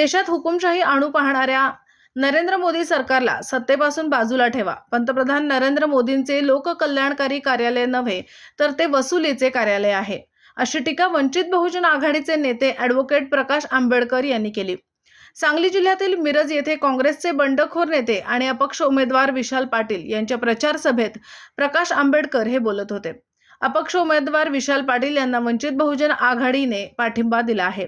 देशात हुकुमशाही आणू पाहणाऱ्या नरेंद्र मोदी सरकारला सत्तेपासून बाजूला ठेवा. पंतप्रधान नरेंद्र मोदींचे लोककल्याणकारी कार्यालय नव्हे तर ते वसुलीचे कार्यालय आहे. अशी टीका वंचित बहुजन आघाडीचे नेते ॲडव्होकेट प्रकाश आंबेडकर यांनी केली. सांगली जिल्ह्यातील मिरज येथे काँग्रेसचे बंडखोर नेते आणि अपक्ष उमेदवार विशाल पाटील यांच्या प्रचार सभेत प्रकाश आंबेडकर हे बोलत होते. अपक्ष उमेदवार विशाल पाटील यांना वंचित बहुजन आघाडीने पाठिंबा दिला आहे.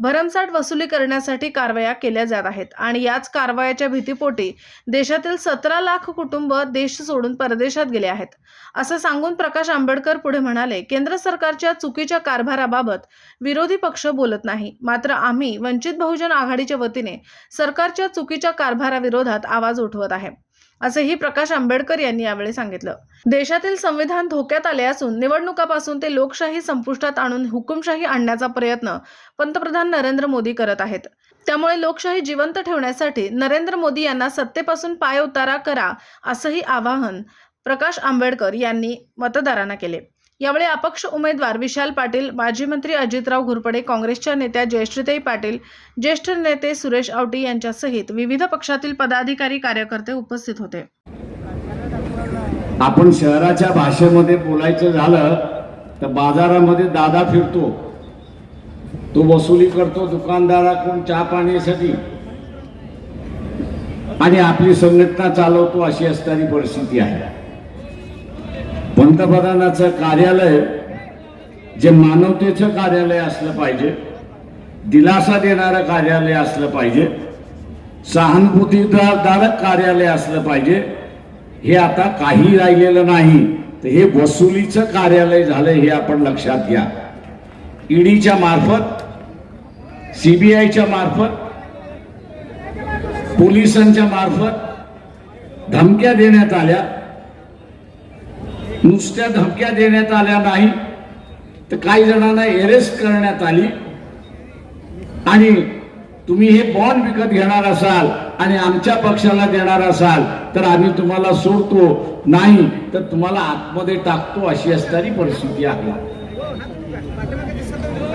भरमसाठ वसुली करण्यासाठी कारवाया केल्या जात आहेत. आणि याच कारवायाच्या भीतीपोटी देशातील सतरा लाख कुटुंब देश सोडून परदेशात गेले आहेत. असं सांगून प्रकाश आंबेडकर पुढे म्हणाले केंद्र सरकारच्या चुकीच्या कारभाराबाबत विरोधी पक्ष बोलत नाही. मात्र आम्ही वंचित बहुजन आघाडीच्या वतीने सरकारच्या चुकीच्या कारभाराविरोधात आवाज उठवत आहे. असंही प्रकाश आंबेडकर यांनी यावेळी सांगितलं. देशातील संविधान धोक्यात आले असून निवडणुकापासून ते लोकशाही संपुष्टात आणून हुकुमशाही आणण्याचा प्रयत्न पंतप्रधान नरेंद्र मोदी करत आहेत. त्यामुळे लोकशाही जिवंत ठेवण्यासाठी नरेंद्र मोदी यांना सत्तेपासून पाय उतारा करा असंही आवाहन प्रकाश आंबेडकर यांनी मतदारांना केले. यावेळी अपक्ष उमेदवार विशाल पाटील माजी मंत्री अजितराव घोरपडे काँग्रेसच्या नेत्या जयश्रीताई पाटील ज्येष्ठ नेते सुरेश आवटी यांच्यासहित विविध पक्षातील पदाधिकारी कार्यकर्ते उपस्थित होते. आपण शहराच्या भाषेमध्ये बोलायचं झालं तर बाजारामध्ये दादा फिरतो. तो वसुली करतो दुकानदाराकडून चहा पाण्यासाठी. आणि आपली संघटना चालवतो अशी असणारी परिस्थिती आहे. पंतप्रधानाचं कार्यालय जे मानवतेचं कार्यालय असलं पाहिजे दिलासा देणारं कार्यालय असलं पाहिजे सहानुभूतीदारक कार्यालय असलं पाहिजे हे आता काही राहिलेलं नाही. तर हे वसुलीचं कार्यालय झालं हे आपण लक्षात घ्या. ईडीच्या मार्फत सीबीआयच्या मार्फत पोलिसांच्या मार्फत धमक्या देण्यात आल्या. नुसत्या धमक्या देण्यात आल्या नाही तर काही जणांना एरेस्ट करण्यात आली. आणि तुम्ही हे बॉन्ड विकत घेणार असाल आणि आमच्या पक्षाला देणार असाल तर आम्ही तुम्हाला सोडतो. नाही तर तुम्हाला आतमध्ये टाकतो अशी असणारी परिस्थिती आहे.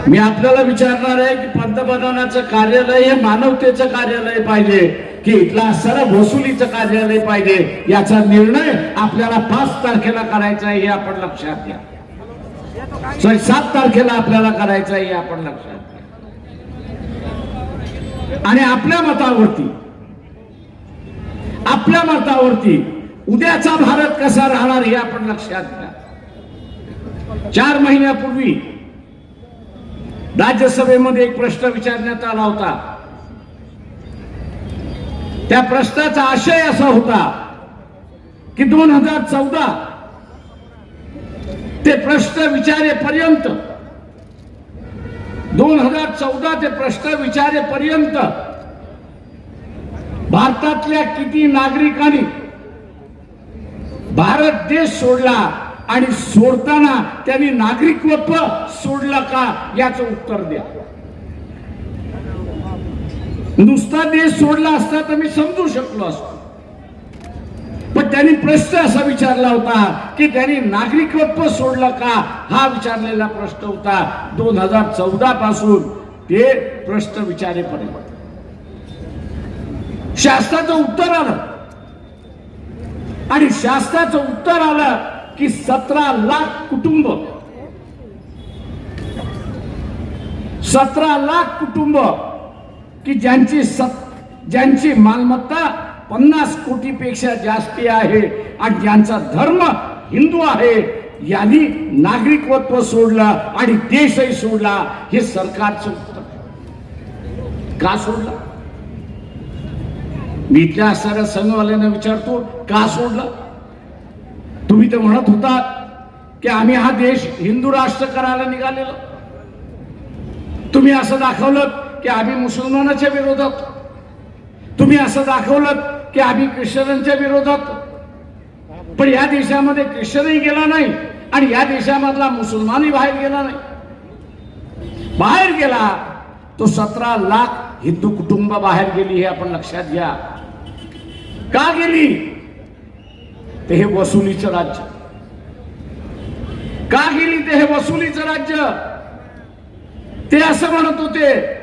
मी आपल्याला विचारणार आहे की पंतप्रधानाचं कार्यालय हे मानवतेचं कार्यालय पाहिजे. की इथला सरळ वसुलीचं कार्यालय पाहिजे याचा निर्णय आपल्याला पाच तारखेला करायचा आहे हे आपण लक्षात घ्या. सात तारखेला आपल्याला करायचं आहे हे आपण लक्षात घ्या. आणि आपल्या मतावरती आपल्या मतावरती उद्याचा भारत कसा राहणार हे आपण लक्षात घ्या. चार महिन्यापूर्वी राज्यसभेमध्ये एक प्रश्न विचारण्यात आला होता. त्या प्रश्नाचा आशय असा होता की दोन हजार चौदा ते प्रश्न विचारेपर्यंत दोन हजार चौदा ते प्रश्न विचारेपर्यंत भारतातल्या किती नागरिकांनी भारत देश सोडला आणि सोडताना त्यांनी नागरिकत्व सोडलं का याचं उत्तर द्या. नुसता देश सोडला असता तर मी समजू शकलो असतो. पण त्यांनी प्रश्न असा विचारला होता की त्यांनी नागरिकत्व सोडलं का? हा विचारलेला प्रश्न होता. दोन हजार चौदा पासून ते प्रश्न विचारेपर्यंत शास्त्राचं उत्तर आलं. आणि शास्त्राचं उत्तर आलं की सतरा लाख कुटुंब सतरा लाख कुटुंब की ज्यांची सत ज्यांची मालमत्ता पन्नास कोटीपेक्षा जास्ती आहे आणि ज्यांचा धर्म हिंदू आहे यांनी नागरिकत्व सोडलं आणि देशही सोडला हे सरकारचं उत्तर का सोडला? मी इथल्या असणाऱ्या संघवाल्यांना विचारतो का सोडलं? तुम्ही तर म्हणत होता की आम्ही हा देश हिंदू राष्ट्र करायला निघालेलो. तुम्ही असं दाखवलं की आम्ही मुसलमानाच्या विरोधात. तुम्ही असं दाखवलं की आम्ही ख्रिश्चनांच्या विरोधात. पण या देशामध्ये ख्रिश्चनही गेला नाही आणि या देशामधला मुसलमानही बाहेर गेला नाही. बाहेर गेला तो सतरा लाख हिंदू कुटुंब बाहेर गेली हे आपण लक्षात घ्या. का गेली? ते हे वसुलीचं राज्य. का गेली ते हे वसुलीचं राज्य? ते असं म्हणत होते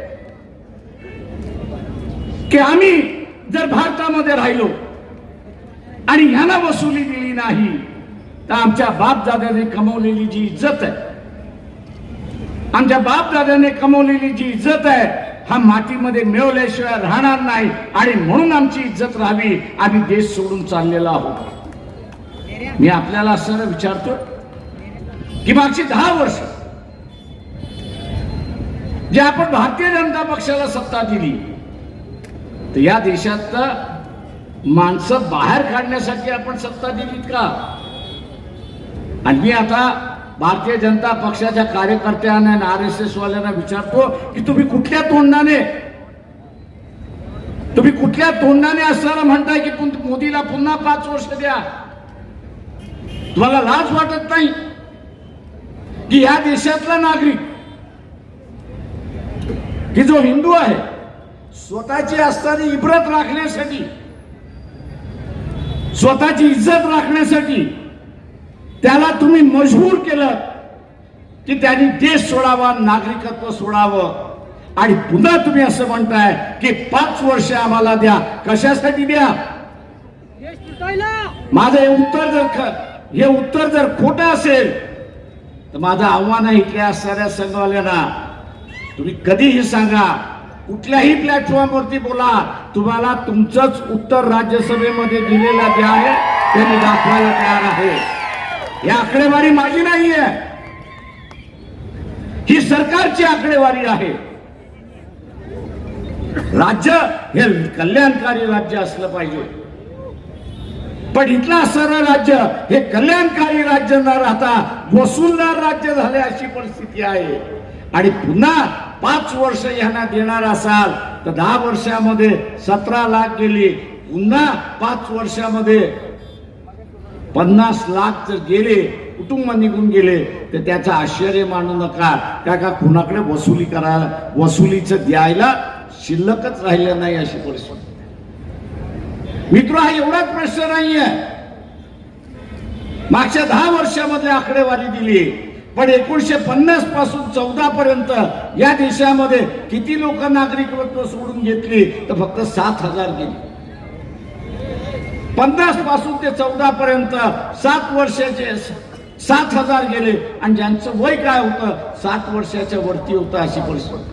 की आम्ही जर भारतामध्ये राहिलो आणि ह्यांना वसुली दिली नाही तर आमच्या बापदाद्याने कमवलेली जी इज्जत आहे आमच्या बापदाद्याने कमवलेली जी इज्जत आहे हा मातीमध्ये मिळवल्याशिवाय राहणार नाही. आणि म्हणून आमची इज्जत राहावी आम्ही देश सोडून चाललेलो आहोत. मी आपल्याला असं विचारतो की मागची दहा वर्ष जे आपण भारतीय जनता पक्षाला सत्ता दिली तर या देशात माणसं बाहेर काढण्यासाठी आपण सत्ता दिलीत का? आणि मी आता भारतीय जनता पक्षाच्या कार्यकर्त्यांना आणि आर एस एस वाल्यांना विचारतो की तुम्ही कुठल्या तोंडाने तुम्ही कुठल्या तोंडाने असताना म्हणताय की मोदीला पुन्हा पाच वर्ष द्या? तुम्हाला लाज वाटत नाही की या देशातला नागरिक की जो हिंदू आहे स्वतःची असणारी इब्रत राखण्यासाठी स्वतःची इज्जत राखण्यासाठी त्याला तुम्ही मजबूर केलं की त्यांनी देश सोडावा नागरिकत्व सोडावं. आणि पुन्हा तुम्ही असं म्हणताय की पाच वर्ष आम्हाला द्या. कशासाठी द्या? माझं हे उत्तर जर ख- हे उत्तर जर खोटं असेल तर माझं आव्हान आहे इथल्या असणाऱ्या संघवाल्यांना तुम्ही कधीही सांगा कुठल्याही प्लॅटफॉर्मवरती बोला. तुम्हाला तुमचंच उत्तर राज्यसभेमध्ये दिलेलं जे आहे ते मी दाखवायला तयार आहे. ही आकडेवारी माझी नाही आहे ही सरकारची आकडेवारी आहे. राज्य हे कल्याणकारी राज्य असलं पाहिजे. पण इथला असणारं राज्य हे कल्याणकारी राज्य न राहता वसूलदार राज्य झाले अशी परिस्थिती आहे. आणि पुन्हा पाच वर्ष यांना देणार असाल तर दहा वर्षामध्ये सतरा लाख गेली. पुन्हा पाच वर्षामध्ये पन्नास लाख जर गेले कुटुंब निघून गेले तर त्याचं आश्चर्य मानू नका. त्या का कुणाकडे वसुली करा वसुलीचं द्यायला शिल्लकच राहिलं नाही अशी परिस्थिती. मित्र हा एवढाच प्रश्न नाहीये. मागच्या दहा वर्षामध्ये आकडेवारी दिली. पण एकोणीशे पन्नासपासून चौदा पर्यंत या देशामध्ये किती लोक नागरिकत्व सोडून घेतली? तर फक्त सात हजार गेली. पन्नासपासून ते चौदा पर्यंत सात वर्षाचे सात हजार गेले. आणि ज्यांचं वय काय होतं सात वर्षाच्या वरती होतं अशी परिस्थिती.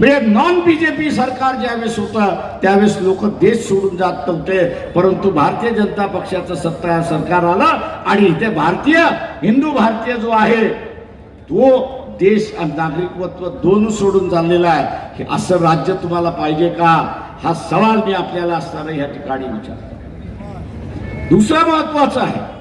म्हणजे नॉन बीजेपी सरकार ज्यावेळेस होतं त्यावेळेस लोक देश सोडून जात नव्हते. परंतु भारतीय जनता पक्षाचं सत्ता सरकार आलं आणि इथे भारतीय हिंदू भारतीय जो आहे तो देश आणि नागरिकत्व दोन सोडून चाललेला आहे. हे असं राज्य तुम्हाला पाहिजे का? हा सवाल मी आपल्याला असताना या ठिकाणी विचारतो. दुसरा महत्त्वाचा आहे